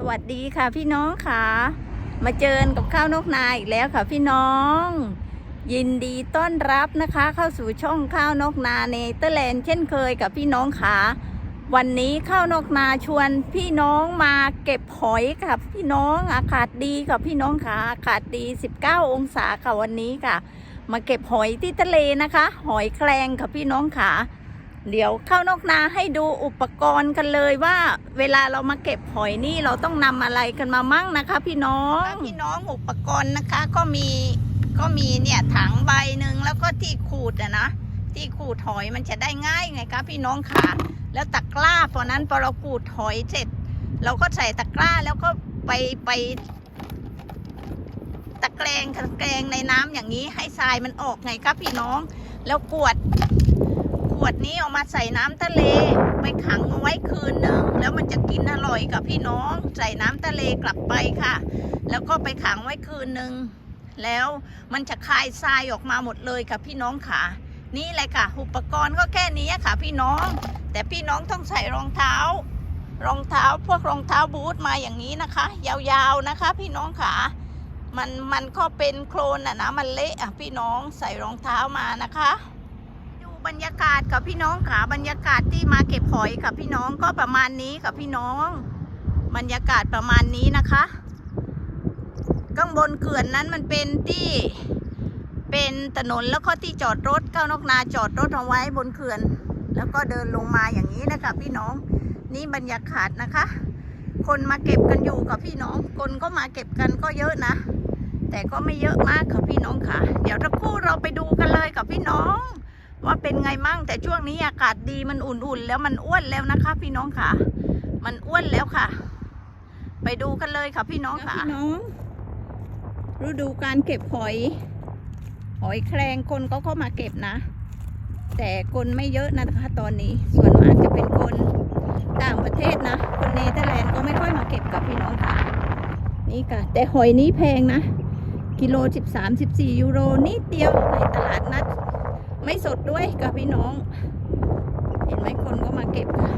สวัสดีค่ะพี่น้องค่ะ มาเจอกับข้าวนกนาอีกแล้วค่ะพี่น้อง ยินดีต้อนรับนะคะ เข้าสู่ช่องข้าวนกนาเนเธอร์แลนด์เช่นเคยกับพี่น้องค่ะ วันนี้ข้าวนกนาชวนพี่น้องมาเก็บหอยค่ะพี่น้องอากาศดีค่ะพี่น้องค่ะอากาศดี 19 องศาค่ะวันนี้ค่ะ มาเก็บหอยที่ทะเลนะคะ หอยแครงค่ะพี่น้องค่ะ เดี๋ยวเข้านอกนาให้ดูอุปกรณ์กันเลยว่า เวลาเรามาเก็บหอยนี่เราต้องนำอะไรกันมามั่งนะคะ พี่น้องพี่น้องอุปกรณ์นะคะก็มีก็มีเนี่ยถังใบหนึ่งแล้วก็ที่ขูดอะนะที่ขูดหอยมันจะได้ง่ายไงคะพี่น้องค่ะแล้วตะกร้าพอนั้นพอเราขูดหอยเสร็จ เราก็ใส่ตะกร้าแล้วก็ไปไป ตะแกรงตะแกรงในน้ำอย่างนี้ให้ทรายมันออกไงครับพี่น้อง แล้วกวด ขวดนี้เอามาใส่น้ำทะเล ไปขังเอาไว้คืนหนึ่งแล้วมันจะกินอร่อยกับพี่น้อง ใส่น้ำทะเลกลับไปค่ะ แล้วก็ไปขังไว้คืนหนึ่งแล้วมันจะคายทรายออกมาหมดเลยค่ะพี่น้องค่ะ นี่แหละค่ะ อุปกรณ์ก็แค่นี้ค่ะ พี่น้อง แต่พี่น้องต้องใส่รองเท้า รองเท้าพวกรองเท้าบูทมาอย่างนี้นะคะ ยาวๆนะคะ พี่น้องค่ะมันมันก็เป็นโคลนอะนะมันเละอะพี่น้องใส่รองเท้ามานะคะ บรรยากาศกับพี่น้องค่ะบรรยากาศที่มาเก็บหอยกับพี่น้องก็ประมาณนี้กับพี่น้อง บรรยากาศประมาณนี้นะคะข้างบนเขื่อนนั้นมันเป็นที่เป็นถนนแล้วก็ที่จอดรถเก้านกนาจอดรถเอาไว้บนเขื่อน แล้วก็เดินลงมาอย่างนี้นะคะพี่น้องนี่บรรยากาศนะคะ คนมาเก็บกันอยู่กับพี่น้อง คนก็มาเก็บกันก็เยอะนะ แต่ก็ไม่เยอะมากค่ะพี่น้องค่ะ เดี๋ยวทั้งคู่เราไปดูกันเลยกับพี่น้อง ว่าเป็นไงมั่งแต่ช่วงนี้อากาศดีมันอุ่นๆ แล้วมันอ้วนแล้วนะคะ พี่น้องค่ะ มันอ้วนแล้วค่ะ ไปดูกันเลยค่ะพี่น้องค่ะพี่น้องฤดูการเก็บหอย หอยแครงคนก็เข้ามาเก็บนะ แต่คนไม่เยอะนะคะ ตอนนี้ส่วนมากจะเป็นคนต่างประเทศนะคนเนเธอร์แลนด์ก็ไม่ค่อยมาเก็บกับพี่น้องค่ะ นี่ค่ะ แต่หอยนี้แพงนะ กิโล 13 14 ยูโรนิดเดียวในตลาดนัด ไม่สดด้วยกับพี่น้อง เห็นไหมคนก็มาเก็บค่ะ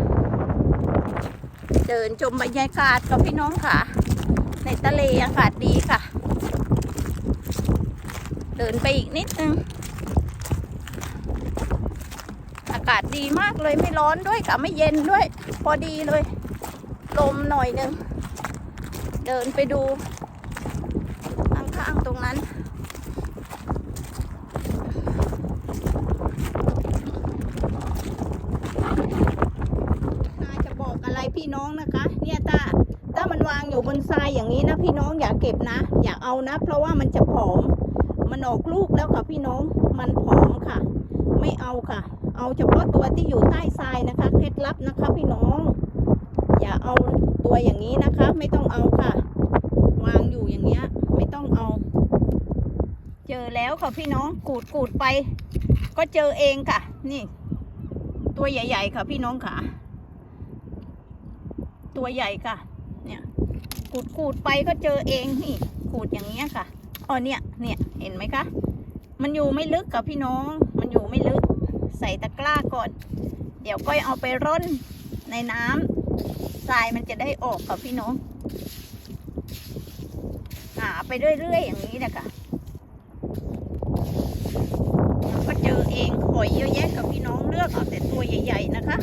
เดินชมบรรยากาศกับพี่น้องค่ะ ในทะเลอากาศดีค่ะ เดินไปอีกนิดนึง อากาศดีมากเลยไม่ร้อนด้วยค่ะไม่เย็นด้วย พอดีเลย ลมหน่อยหนึง เดินไปดูข้างๆตรงนั้น นาจะบอกอะไรพี่น้องนะคะ เนี่ยถ้าถ้ามันวาง อยู่บนทรายอย่างนี้นะพี่น้องอย่าเก็บนะ อย่าเอานะ เพราะว่ามันจะผอม มันออกลูกแล้วค่ะพี่น้องมันผอมค่ะ ไม่เอาค่ะ เอาเฉพาะตัวที่อยู่ใต้ทรายนะคะเคล็ดลับนะคะ พี่น้อง อย่าเอาตัวอย่างนี้นะคะ ไม่ต้องเอาค่ะ วางอยู่อย่างเงี้ย ไม่ต้องเอา เจอแล้วค่ะพี่น้องกูดกูดไป ก็เจอเองค่ะ นี่ ตัวใหญ่ ๆ ค่ะพี่น้องค่ะ ตัวใหญ่ค่ะ ขูดขูดไปก็เจอเองนี่ขูดอย่างเงี้ยค่ะอ๋อเนี่ยเนี่ยเห็นไหมคะ มันอยู่ไม่ลึกกับพี่น้อง มันอยู่ไม่ลึก ใส่ตะกร้าก่อน เดี๋ยวก้อยเอาไปร่นในน้ำทรายมันจะได้ออกกับพี่น้อง หาไปเรื่อยๆอย่างนี้นะคะก็เจอเองหอยเยอะแยะกับพี่น้องเลือกเอาแต่ตัวใหญ่ ๆ นะคะ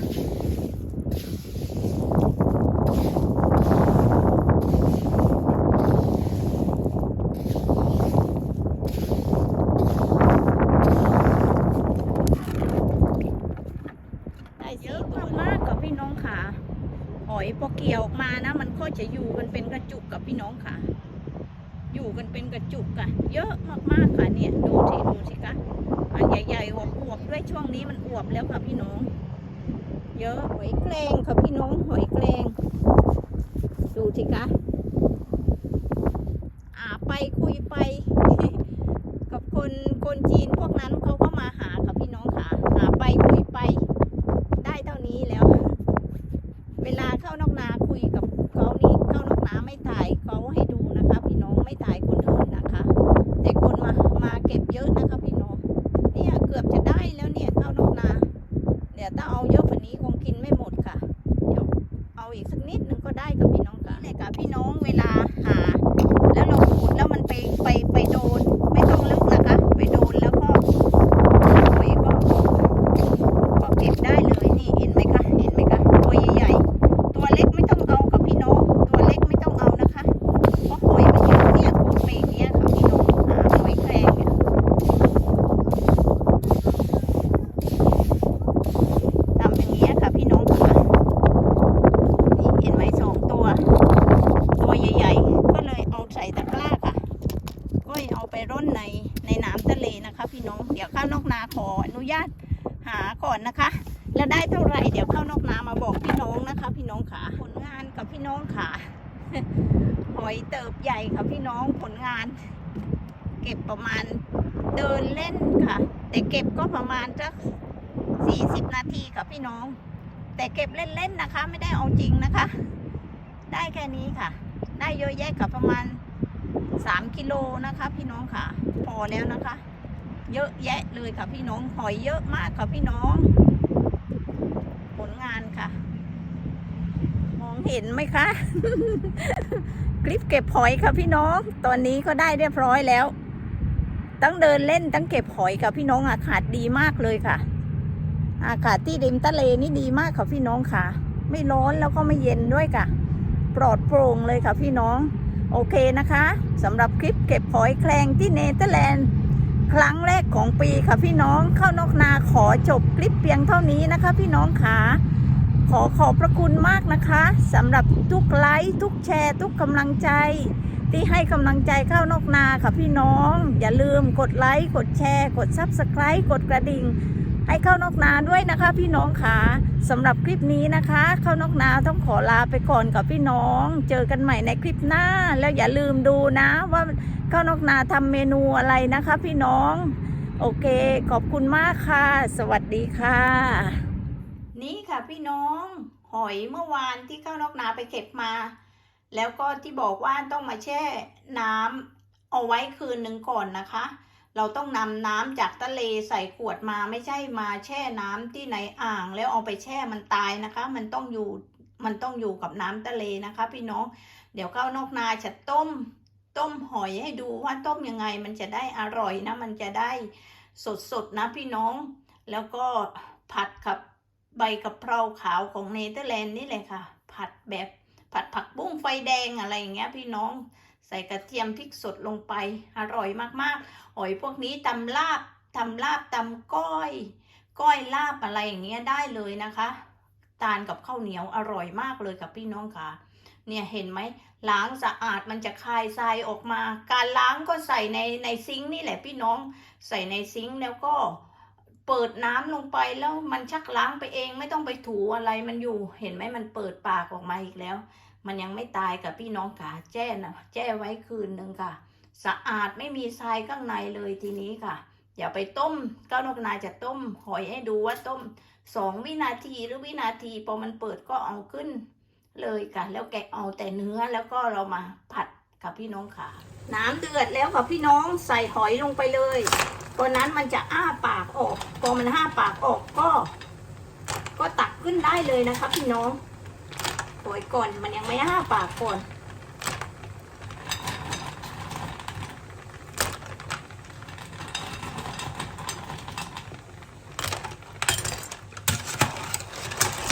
ได้เยอะมากๆกับพี่น้องค่ะ ห อยพอเกี่ยวออกมานะ มันก็จะอยู่กันเป็นกระจุกกับพี่น้องค่ะ อยู่กันเป็นกระจุกค่ะ เยอะมากๆค่ะเนี่ยดูสิดูสิคะอันใหญ่ๆอวบๆด้วยช่วงนี้มันอวบแล้วค่ะพี่น้อง เยอะหอยแครงค่ะพี่น้องหอยแครงดูสิคะอาไปคุยไปกับคนคนจีนพวกนั้นเขาก็มาหาค่ะพี่น้องค่ะหาไปคุยไป ได้เท่านี้แล้ว เวลาเข้านอกนาคุยกับเขานี่เข้านอกนาไม่ถ่ายเขาให้ดูนะคะ พี่น้องไม่ถ่ายคนอื่นนะคะ แต่คนมามาเก็บเยอะนะคะพี่น้อง เนี่ยเกือบจะได้แล้วเนี่ยเข้านอกนา เดี๋ยวถ้าเอาเยอะกว่านี้คงกินไม่หมดค่ะ เดี๋ยวเอาอีกสักนิดนึงก็ได้กับพี่น้องค่ะนี่แหละค่ะพี่น้อง ญาตหาก่อ นะคะ แล้วได้เท่าไหร่เดี๋ยวเข้านอกนามาบอกพี่น้องนะคะ พี่น้องขาผลงานกับพี่น้องขาหอยเติบใหญ่ค่ะพี่น้องผลงาน เก็บประมาณเดินเล่นค่ะ แต่เก็บก็ประมาณสักสี่สิบนาทีค่ะพี่น้อง แต่เก็บเล่นๆนะคะ ไม่ได้เอาจริงนะคะ ได้แค่นี้ค่ะ ได้เยอะแยะกับประมาณสามกิโลนะคะ พี่น้องค่ะ พอแล้วนะคะ เยอะแยะเลยค่ะพี่น้องหอยเยอะมากค่ะพี่น้อง ลงานค่ะ มองเห็นไหมคะ คลิปเก็บหอยค่ะพี่น้อง ตอนนี้ก็ได้เรียบร้อยแล้ว ตั้งเดินเล่นตั้งเก็บหอยค่ะพี่น้องอากาศดีมากเลยค่ะ อากาศที่ริมทะเลนี่ดีมากค่ะพี่น้องค่ะ ไม่ร้อนแล้วก็ไม่เย็นด้วยค่ะ ปลอดโปร่งเลยค่ะพี่น้อง โอเคนะคะสำหรับคลิปเก็บหอยแครงที่เนเธอร์แลนด์ ครั้งแรกของปีค่ะพี่น้องเข้านอกนาขอจบคลิปเพียงเท่านี้นะคะ พี่น้องขาขอขอบพระคุณมากนะคะสำหรับทุกไลค์ทุกแชร์ ทุกกำลังใจ ที่ให้กำลังใจเข้านอกนาค่ะพี่น้อง อย่าลืมกดไลค์กดแชร์ กด Subscribe กดกระดิ่ง ให้เข้านอกนาด้วยนะคะ พี่น้องค่ะสำหรับคลิปนี้นะคะ เข้านอกนาต้องขอลาไปก่อนกับพี่น้อง เจอกันใหม่ในคลิปหน้า แล้วอย่าลืมดูนะ ว่าเข้านอกนาทำเมนูอะไรนะคะ พี่น้อง โอเค ขอบคุณมากค่ะ สวัสดีค่ะ นี่ค่ะพี่น้อง หอยเมื่อวานที่เข้านอกนาไปเก็บมา แล้วก็ที่บอกว่าต้องมาแช่น้ำเอาไว้คืนหนึ่งก่อนนะคะ เราต้องนำน้ำจากทะเลใส่ขวดมาไม่ใช่มาแช่น้ำที่ในอ่าง แล้วเอาไปแช่มันตายนะคะ มันต้องอยู่มันต้องอยู่กับน้ำทะเลนะคะ พี่น้องเดี๋ยวเข้านอกนาจะต้ม ต้มหอยให้ดูว่าต้มยังไงมันจะได้อร่อยนะ มันจะได้สดๆนะพี่น้อง แล้วก็ผัดกับใบกะเพราขาวของเนเธอร์แลนด์นี่เลยค่ะ ผัดแบบผัดผักบุ้งไฟแดงอะไรอย่างเงี้ยพี่น้อง ใส่กระเทียมพริกสดลงไป อร่อยมากๆหอยพวกนี้ตำลาบตำลาบตำก้อย ก้อยลาบอะไรอย่างเงี้ยได้เลยนะคะทานกับข้าวเหนียวอร่อยมากเลยกับพี่น้องค่ะ เนี่ยเห็นไหมล้างสะอาดมันจะคายทรายออกมา การล้างก็ใส่ในในซิงค์นี่แหละพี่น้อง ใส่ในซิงค์แล้วก็เปิดน้ำลงไปแล้วมันชักล้างไปเองไม่ต้องไปถูอะไรมันอยู่ เห็นไหมมันเปิดปากออกมาอีกแล้ว มันยังไม่ตายกับพี่น้องค่ะแจ้นะแจ้ไว้คืนหนึ่งค่ะ สะอาดไม่มีทรายข้างในเลยทีนี้ค่ะอย่าไปต้มก้าวนกนาจะต้ม หอยให้ดูว่าต้มสองวินาทีหรือวินาทีพอมันเปิดก็เอาขึ้นเลยค่ะ แล้วแกะเอาแต่เนื้อแล้วก็เรามาผัดค่ะพี่น้องค่ะ น้ำเดือดแล้วค่ะพี่น้องใส่หอยลงไปเลยตอนนั้นมันจะอ้าปากออกพอมันอ้าปากออกก็ ก็ตักขึ้นได้เลยนะคะพี่น้อง ปล่อยก่อนมันยังไม่อ้าปากก่อน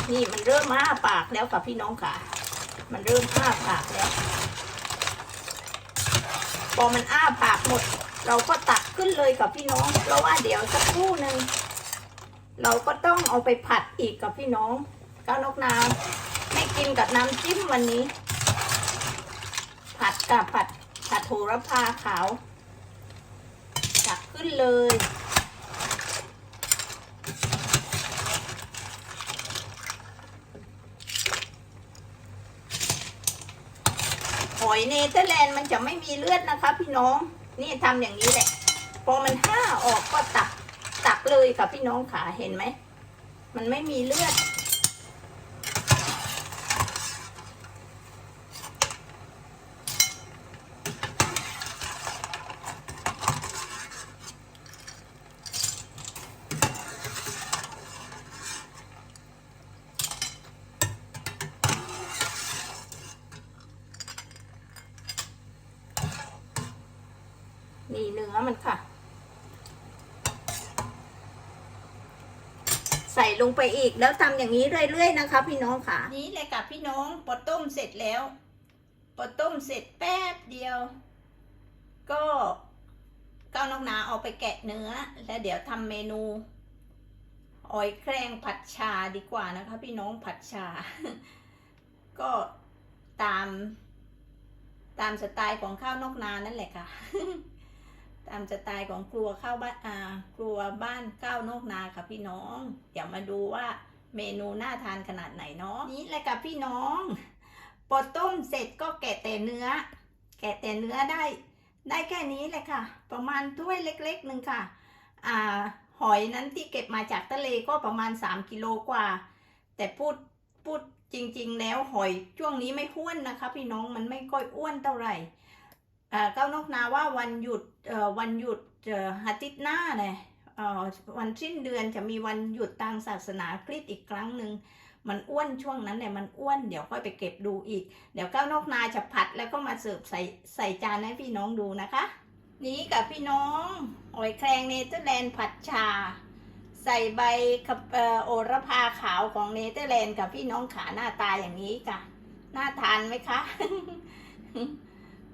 นี่มันเริ่มอ้าปากแล้วค่ะพี่น้องค่ะ มันเริ่มอ้าปากแล้ว พอมันอ้าปากหมด เราก็ตักขึ้นเลยกับพี่น้อง เพราะว่าเดี๋ยวสักครู่หนึ่งเราก็ต้องเอาไปผัดอีกกับพี่น้องก้าวนกนา ไม่กินกับน้ำจิ้มวันนี้ ผัดกับผัดผัดโหระพาขาวตักขึ้นเลยหอยเนเธอร์แลนด์มันจะไม่มีเลือดนะคะ พี่น้อง นี่ทำอย่างนี้แหละ พอมันห้าออกก็ตักตักเลยค่ะพี่น้องขาเห็นไหม มันไม่มีเลือด นี่เนื้อมันค่ะ ใส่ ลงไปอีก แล้วทำอย่างนี้เรื่อยๆนะคะ พี่น้องค่ะ นี่เลยค่ะพี่น้องปอต้มเสร็จแล้วปอต้มเสร็จแป๊บเดียว ก็ก้าวนอกนาเอาไปแกะเนื้อ แล้วเดี๋ยวทำเมนูออยแครงผัดชาดีกว่านะคะ พี่น้องผัดชา ก็ตาม ตามสไตล์ของข้าวนอกนานั่นแหละค่ะ ตามสไตล์ของครัวข้าวบ้านอ่าครัวบ้านก้าวนอกนาค่ะพี่น้อง เดี๋ยวมาดูว่าเมนูน่าทานขนาดไหนเนาะนี่เลยค่ะพี่น้องพอต้มเสร็จก็แกะแต่เนื้อ แกะแต่เนื้อได้ ได้แค่นี้เลยค่ะ ประมาณถ้วยเล็กๆหนึ่งค่ะอ่าหอยนั้นที่เก็บมาจากทะเลก็ประมาณ 3กิโลกว่า แต่พูดพูดจริง ๆ แล้วหอยช่วงนี้ไม่อ้วนนะคะ พี่น้องมันไม่ค่อยอ้วนเท่าไหร่ ก้าวนกนาว่าวันหยุดวันหยุดอาทิตย์หน้าเนี่ยวันสิ้นเดือนจะมีวันหยุดทางศาสนาคริสต์อีกครั้งหนึ่งมันอ้วนช่วงนั้นเนี่ยมันอ้วนเดี๋ยวค่อยไปเก็บดูอีก เดี๋ยวก้าวนกนาจะผัดแล้วก็มาเสิร์ฟใส่ใส่จานให้พี่น้องดูนะคะ นี้กับพี่น้องหอยแครงเนเธอร์แลนด์ผัดชา ใส่ใบกับโอระพาขาวของเนเธอร์แลนด์กับพี่น้องขาหน้าตาอย่างนี้ค่ะน่าทานไหมคะ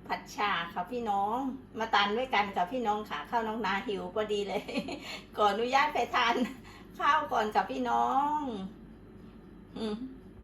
ผัดชาค่ะพี่น้อง มาทานด้วยกันกับพี่น้องค่ะข้าวน้องนาหิวพอดีเลย ขออนุญาตไปทานข้าวก่อนกับพี่น้อง อืม